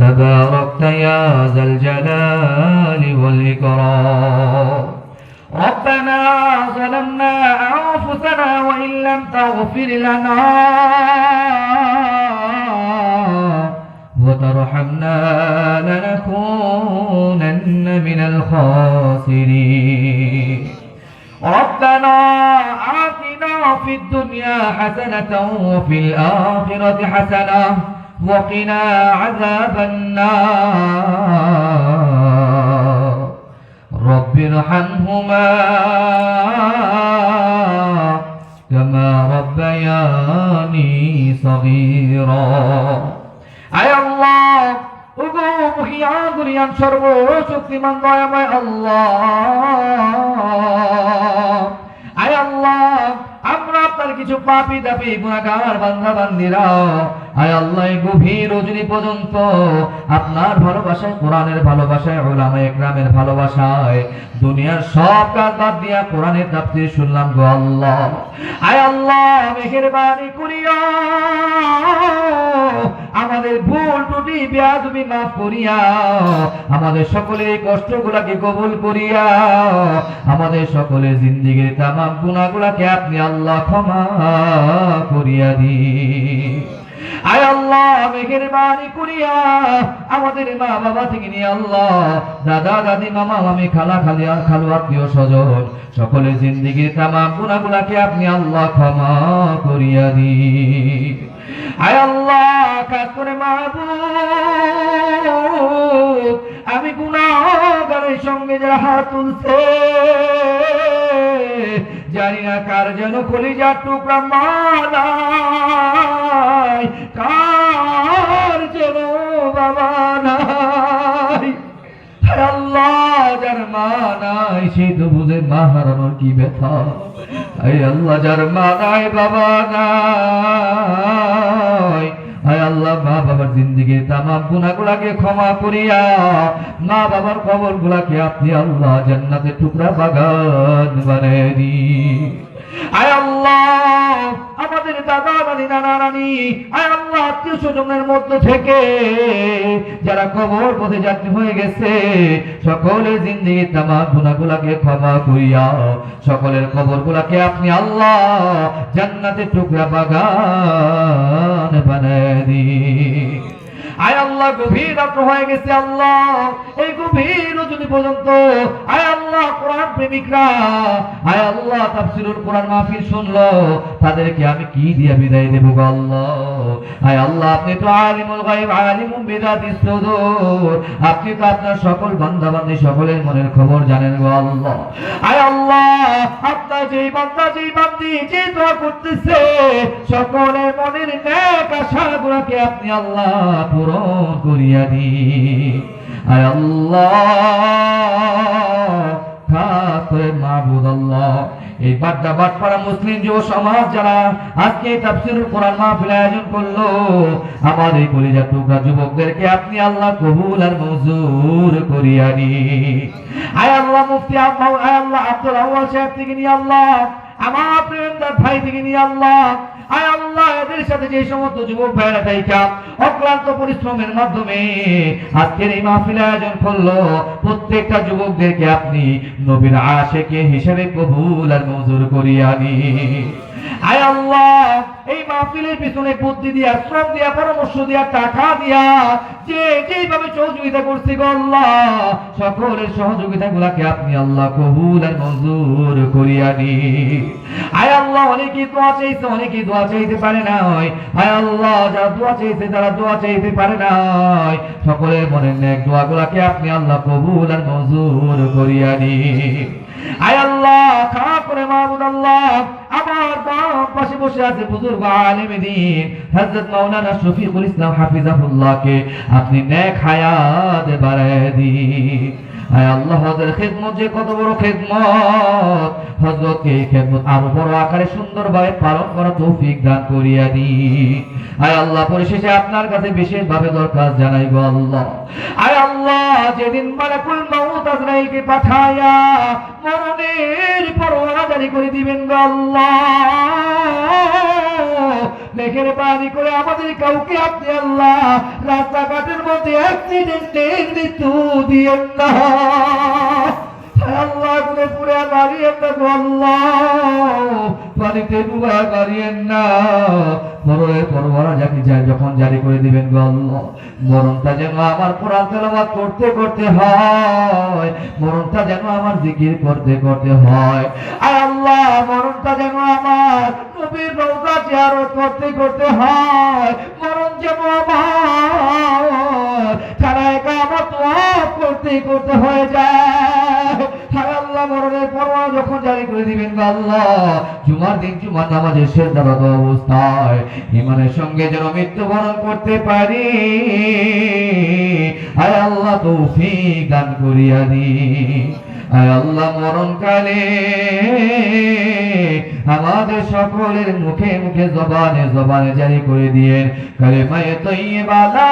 تباركت يا ذا الجلال والإكرام. ربنا ظلمنا أنفسنا وإن لم تغفر لنا وترحمنا لنكونن من الخاسرين. ربنا آتنا في الدنيا حسنة وفي الآخرة حسنة وقنا عذاب النار رب ارحمهما كما ربياني صغيرا আয় আল্লাহ ওগো মহিয়ান দুনিয়ান সর্বশক্তিমান দয়াময় আল্লাহ আয় আল্লাহ আমরা আপনার কিছু পাপি দাপি গুণাগার বান্ধা বান্দিরা আয় আল্লাহ গভীর রজনী পর্যন্ত আপনার ভালোবাসায়, কোরআনের ভালোবাসায় ওলামা একরামের ভালোবাসায়, দুনিয়ার সব কাজ বাদ দিয়া কোরআনের দাপ্তি শুনলাম গো আল্লাহ। আয় আল্লাহ, মেহেরবানি করিয়া আমাদের ভুল ত্রুটি বেয়াদবি মাফ করিয়া আমাদের সকলের কষ্টগুলাকে কবুল করিয়া আমাদের সকলের জিন্দিগির তামাম গুণাগুলাকে আপনি আল্লাহ ক্ষমা করিয়া দিন। আয় আল্লাহ, মেহেরবানি করিয়া আমাদের মা বাবা থেকে নিয়ে আল্লাহ, দাদা, দাদি, মামা, মামি, খালা খালি খালু আত্মীয় স্বজন, সকলের জিন্দিগির তামাম গুণাগুলাকে আপনি আল্লাহ ক্ষমা করিয়া দিন। আয় আল্লাহ, কাজ করে মাহবুব, আমি গুণাগারের সঙ্গে যারা হাত তুলছে, জানি না কার যেন কলিজার টুকরা মালাই সেই তো বুঝে মা হারানোর কি ব্যথা? আয় আল্লাহ, যার মা নাই, বাবা নাই। আয় আল্লাহ, মা বাবার জিন্দিগির তামাম গুণাগুলাকে ক্ষমা করিয়া, মা বাবার কবর গুলাকে আপনি আল্লাহ জান্নাতের টুকরা বাগান বানিয়ে দিন। আয় আল্লাহ যারা হয়ে গেছে, সকলের গুনাগুলাকে ক্ষমা করিয়া সকলের কবর গুলাকে আপনি আল্লাহ জান্নাতের টুকরা বাগান বানায় দিন। গভীর রাত্র হয়ে গেছে, আল্লাহ। এই গভীর যদি পর্যন্ত আয় আল্লাহ, কোরআন প্রেমিকরা আয় আল্লাহ, তাফসিরুল কোরআন মাহফিল শুনলো। তাদেরকে আমি কি দিয়ে বিদায় দেব গো আল্লাহ? আয় আল্লাহ, আপনি তো আলিমুল গায়ব আলিমুম বিদাতিস সুদূর আপনি তো আপনার সকল বান্দা বান্দি সকলের মনের খবর জানেন গো আল্লাহ। আয় আল্লাহ আপনার যেই বান্দা, যেই বান্দি যে দোয়া করতেছে, সকলের মনের ন্যাক আশাগুলোকে আপনি আল্লাহ পূরণ করিয়া দিন আয় আল্লাহ মাহবুদ আল্লাহ এই বাড্ডা বাটপাড়া মুসলিম যুব সমাজ যারা আজকে তাফসীরুল কোরআন মাহফিল আয়োজন করল, আমার এই কলিজা টুকরা যুবকদেরকে আপনি আল্লাহ কবুল আর মঞ্জুর করিয়া নিন আয় আল্লাহ, মুফতি আল্লাহ, আব্দুল আউয়াল সাহেব থেকে নিয়ে আল্লাহ, আমার প্রেমদার ভাই থেকে নিয়ে আল্লাহ আয় আল্লাহ, এদের সাথে যে সমস্ত যুবক ভাইরা অক্লান্ত পরিশ্রমের মাধ্যমে আজকের এই মাহফিল আয়োজন করল। প্রত্যেকটা যুবকদেরকে আপনি নবীর আশেকে হিসেবে কবুল আর করিয়া নিন। আয় আল্লাহ, এই মাহফিলের পিছনে বুদ্ধি দিয়া, শ্রম দিয়া, পরামর্শ দিয়া, টাকা দিয়া, যে সহযোগিতা করছে গো আল্লাহ, সকলের সহযোগিতা গুলাকে আপনি আল্লাহ কবুল আর মঞ্জুর করিয়া নিন। আয় আল্লাহ, অনেকেই অনেকেই দোয়া চাইতে পারে নাই। আয় আল্লাহ, যারা দোয়া চাইছে, তারা দোয়া চাইতে পারে নাই। সকলের মনের নেক দোয়া গুলাকে আপনি আল্লাহ কবুল আর মঞ্জুর করিয়া নিন। আয় আল্লাহ ক্ষমা করে মাহবুদ আল্লাহ, আমার বাম পাশে বসে আছে বুজুর্গ আলেম দিন। হযরত মাওলানা শফিকুল ইসলাম হাফিজাহুল্লাহকে আপনি নেক হায়াত বাড়ায় দিন। আল্লাহ খেদমত যে কত বড় খেদমত। হজরতকে এই খেদমত? আরও বড় আকারে সুন্দরভাবে পালন করা তৌফিক দান করিয়া দিন। আয় আল্লাহ, পরিশেষে আপনার কাছে বিশেষভাবে দরকার জানাই আল্লাহ। আয় আল্লাহ, যেদিন মালাকুল মাউত আজরাইলকে পাঠায়া মরণের পরোয়ানা জারি করে দিবেন আল্লাহ। মেঘের বাড়ি করে আমাদের কাউকে আপনি আল্লাহ, রাস্তাঘাটের মধ্যে অ্যাক্সিডেন্টে মৃত্যু দিয়েন না যখন জারি করে দিবেন মরণটা যেন আমার কোরআন তেলাওয়াত করতে করতে হয়, মরণটা যেন আমার জিকির করতে করতে হয়। আয় আল্লাহ, মরণটা যেন আমার জিয়ারত করতে করতে হয়। মরণ আমার করতে করতে হয়ে যায়। ইমানের সঙ্গে যেন মৃত্যুবরণ করতে পারি। আয় আল্লাহ, তৌফিক দান করিয়া দি আয় আল্লাহ, মরণকালে আমাদের সকলের মুখে মুখে জবানে জবানে জারি করে দিয়ে কালেমায়ে তৈয়বা লা